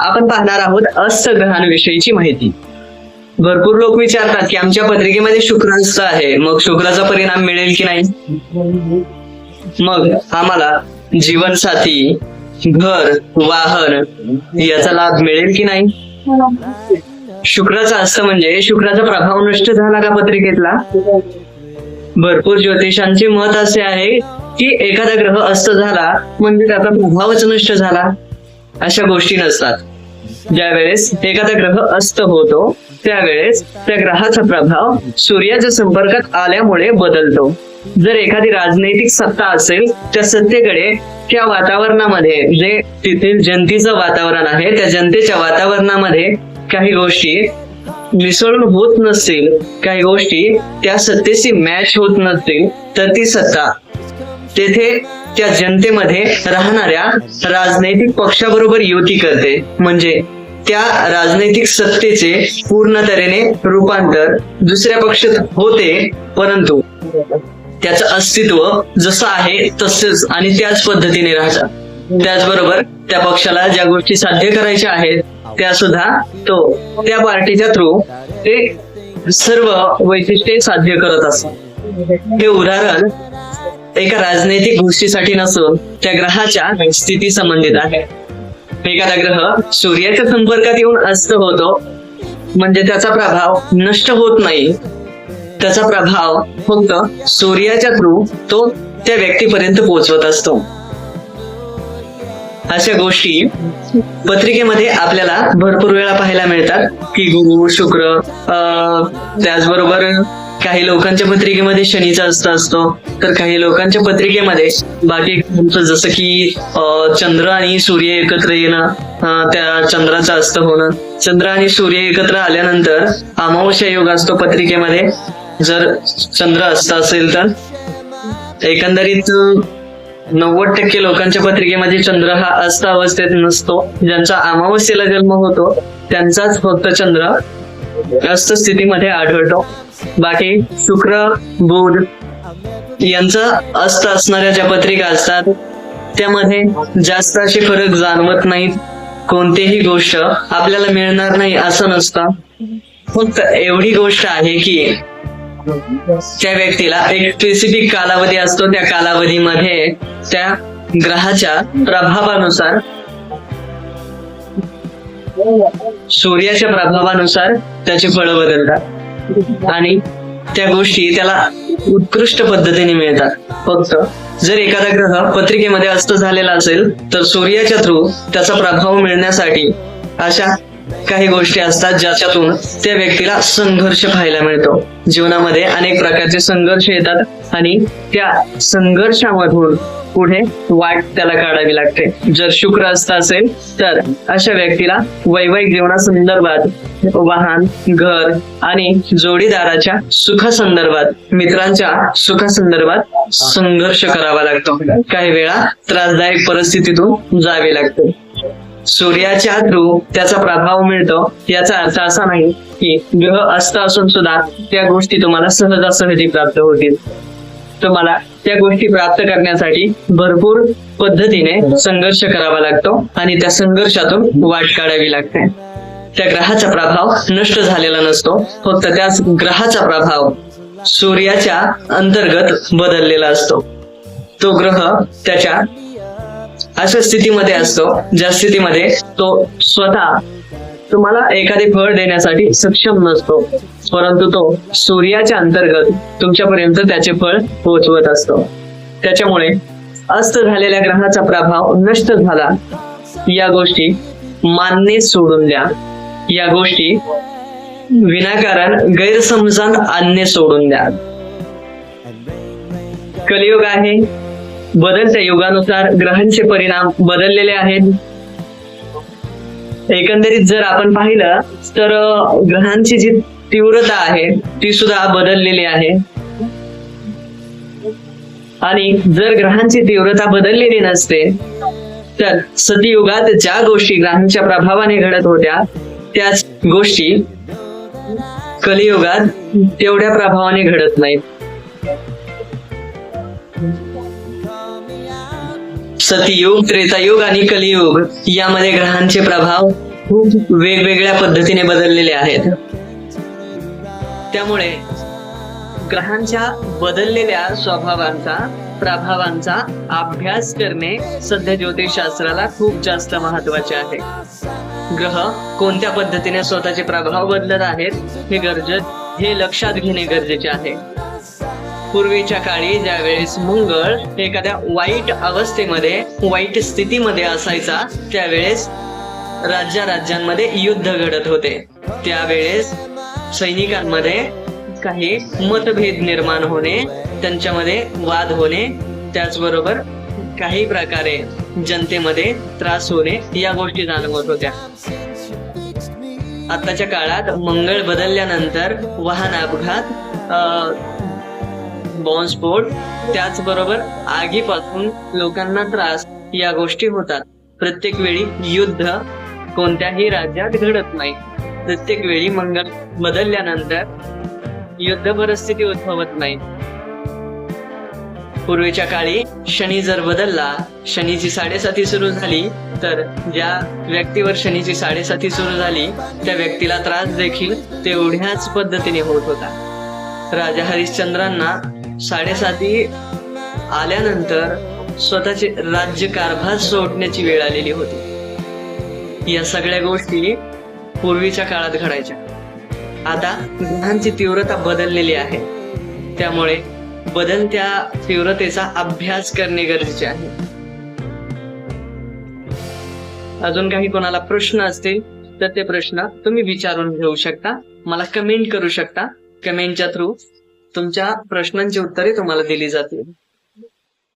आपण पाहणार आहोत अस्त ग्रहांविषयीची माहिती. भरपूर लोक विचारतात की आमच्या पत्रिकेमध्ये शुक्र आहे. मग शुक्राचा परिणाम मिळेल की नाही? मग आम्हाला जीवनसाथी घर वाहन याचा लाभ मिळेल की नाही? शुक्राचा अस्त म्हणजे शुक्राचा प्रभाव नष्ट झाला का पत्रिकेतला? भरपूर ज्योतिषांचे मत असे आहे की एखादा ग्रह अस्त झाला म्हणजे त्याचा प्रभावच नष्ट झाला. अशा गोष्टी नसतात. ज्यावेळेस एखादा ग्रह अस्त होतो त्यावेळेस त्या ग्रहाचा प्रभाव सूर्याच्या संपर्कात आल्यामुळे बदलतो. जर एखादी राजनैतिक सत्ता असेल त्या सत्तेकडे त्या वातावरणामध्ये जे तेथील जनतेचं वातावरण आहे त्या जनतेच्या वातावरणामध्ये काही गोष्टी मिसळून होत नसतील काही गोष्टी त्या सत्तेशी मॅच होत नसतील तर ती सत्ता तेथे त्या जनतेमध्ये राहणाऱ्या राजनैतिक पक्षाबरोबर युती करते. म्हणजे त्या राजनैतिक सत्तेचे पूर्ण तऱ्हेने रूपांतर दुसऱ्या पक्षात होते परंतु त्याचं अस्तित्व जसं आहे तसंच आणि त्याच पद्धतीने राहतात त्याचबरोबर त्या पक्षाला ज्या गोष्टी साध्य करायच्या आहेत त्या सुद्धा तो त्या पार्टीच्या थ्रू ते सर्व वैशिष्ट्ये साध्य करत असतात. हे उदाहरण एका राजनैतिक गोष्टीसाठी नसून त्या ग्रहाच्या स्थिती संबंधित आहे. एखादा ग्रह सूर्याच्या संपर्कात येऊन अस्त होतो म्हणजे त्याचा प्रभाव नष्ट होत नाही. त्याचा प्रभाव फक्त सूर्याच्या थ्रू तो त्या व्यक्तीपर्यंत पोहोचवत असतो. अशा गोष्टी पत्रिकेमध्ये आपल्याला भरपूर वेळा पाहायला मिळतात की गुरु शुक्र अं, त्याचबरोबर काही लोकांच्या पत्रिकेमध्ये शनीचा अस्त असतो. तर काही लोकांच्या पत्रिकेमध्ये बाकी जसं की चंद्र आणि सूर्य एकत्र येणं त्या चंद्राचा अस्त होणं. चंद्र आणि सूर्य एकत्र आल्यानंतर अमावस्या योग असतो पत्रिकेमध्ये. जर चंद्र अस्त असेल तर. एकंदरीत नव्वद टक्के लोकांच्या पत्रिकेमध्ये चंद्र हा अस्त अवस्थेत नसतो. ज्यांचा अमावस्येला जन्म होतो त्यांचाच फक्त चंद्र अस्त स्थितीमध्ये आढळतो. बाकी शुक्र बुध यांचं अस्त असणाऱ्या ज्या पत्रिका असतात त्यामध्ये जास्त असे फरक जाणवत नाहीत कोणतीही गोष्ट. आपल्याला मिळणार नाही असं नसतं. फक्त एवढी गोष्ट आहे की त्या व्यक्तीला एक स्पेसिफिक कालावधी असतो. त्या कालावधीमध्ये त्या ग्रहाच्या प्रभावानुसार सूर्याच्या प्रभावानुसार त्याचे फळ बदलतात. आणि त्या गोष्टी त्याला उत्कृष्ट पद्धतीने मिळतात. फक्त जर एखादा ग्रह पत्रिकेमध्ये अस्त झालेला असेल तर सूर्याच्या थ्रू त्याचा प्रभाव मिळण्यासाठी अशा काही गोष्टी असतात ज्याच्यातून त्या व्यक्तीला संघर्ष पाहायला मिळतो. जीवनामध्ये अनेक प्रकारचे संघर्ष येतात आणि त्या संघर्षामधून पुढे वाट त्याला काढावी लागते. जर शुक्र असता असेल तर अशा व्यक्तीला वैवाहिक जीवनासंदर्भात वाहन घर आणि जोडीदाराच्या सुखासंदर्भात मित्रांच्या सुखासंदर्भात संघर्ष करावा लागतो. काही वेळा त्रासदायक परिस्थितीतून जावे लागते. सूर्याच्या थ्रू त्याचा प्रभाव मिळतो. याचा अर्थ असा नाही की ग्रह असता असून सुद्धा त्या गोष्टी तुम्हाला सहजासहजी प्राप्त होतील. तुम्हाला त्या गोष्टी प्राप्त करण्यासाठी भरपूर पद्धतीने संघर्ष करावा लागतो आणि त्या संघर्षातून वाट काढावी लागते. त्या ग्रहाचा प्रभाव नष्ट झालेला नसतो फक्त त्याच ग्रहाचा प्रभाव सूर्याच्या अंतर्गत बदललेला असतो. तो ग्रह त्याच्या अशा स्थितीमध्ये असतो ज्या स्थितीमध्ये तो स्वतः तुम्हाला एखादे फळ देण्यासाठी सक्षम नसतो परंतु तो सूर्याच्या अंतर्गत तुमच्यापर्यंत त्याचे फळ पोहोचवत असतो. त्याच्यामुळे अस्त झालेल्या ग्रहाचा प्रभाव नष्ट झाला. या गोष्टी मान्य सोडून द्या. या गोष्टी विनाकारण गैरसमजात आणणे सोडून द्या. कलियुग आहे. बदलत्या युगानुसार ग्रहांचे परिणाम बदललेले आहेत. एकंदरीत जर आपण पाहिलं तर ग्रहांची जी तीव्रता आहे ती सुद्धा बदललेली आहे. आणि जर ग्रहांची तीव्रता बदललेली नसते तर सतयुगात ज्या गोष्टी ग्रहांच्या प्रभावाने घडत होत्या त्याच गोष्टी कलियुगात तेवढ्या प्रभावाने घडत नाहीत. सतयुग त्रेतायुग आणि कलियुग यामध्ये ग्रहांचे प्रभाव खूप वेगवेगळ्या पद्धतीने बदललेले आहेत. त्यामुळे ग्रहांच्या बदललेल्या स्वभावांचा प्रभावांचा अभ्यास करणे सध्या ज्योतिषशास्त्राला खूप जास्त महत्त्वाचे आहे. ग्रह कोणत्या पद्धतीने स्वतःचे प्रभाव बदलत आहेत हे गरजे हे लक्षात घेणे गरजेचे आहे. पूर्वीच्या काळी ज्यावेळेस मंगळ एखाद्या वाईट अवस्थेमध्ये वाईट स्थितीमध्ये असायचा त्यावेळेस राज्या राज्यांमध्ये युद्ध घडत होते. त्यावेळेस सैनिकांमध्ये काही मतभेद निर्माण होणे त्यांच्यामध्ये वाद होणे त्याचबरोबर काही प्रकारे जनतेमध्ये त्रास होणे या गोष्टी जाणवत होत्या. आताच्या काळात मंगळ बदलल्यानंतर वाहन अपघात बॉम्बस्फोट त्याचबरोबर आगीपासून लोकांना त्रास या गोष्टी होतात. प्रत्येक वेळी युद्ध कोणत्याही राज्यात घडत नाही. प्रत्येक वेळी मंगल बदलल्यानंतर युद्ध परिस्थिती उद्भवत नाही. पूर्वीच्या काळी शनी जर बदलला शनीची साडेसाती सुरू झाली तर ज्या व्यक्तीवर शनीची साडेसाती सुरू झाली त्या व्यक्तीला त्रास देखील तेवढ्याच पद्धतीने होत होता. राजा हरिश्चंद्रांना साडेसाती आल्यानंतर स्वतःचे राज्य कारभार सोडण्याची वेळ आलेली होती. या सगळ्या गोष्टी पूर्वीच्या काळात घडायच्या. आता ग्रहांची तीव्रता बदललेली आहे. त्यामुळे बदलत्या तीव्रतेचा अभ्यास करणे गरजेचे आहे. अजून काही कोणाला प्रश्न असतील तर ते प्रश्न तुम्ही विचारून घेऊ शकता. मला कमेंट करू शकता. कमेंटच्या थ्रू तुमच्या प्रश्नांची उत्तरे तुम्हाला दिली जातील.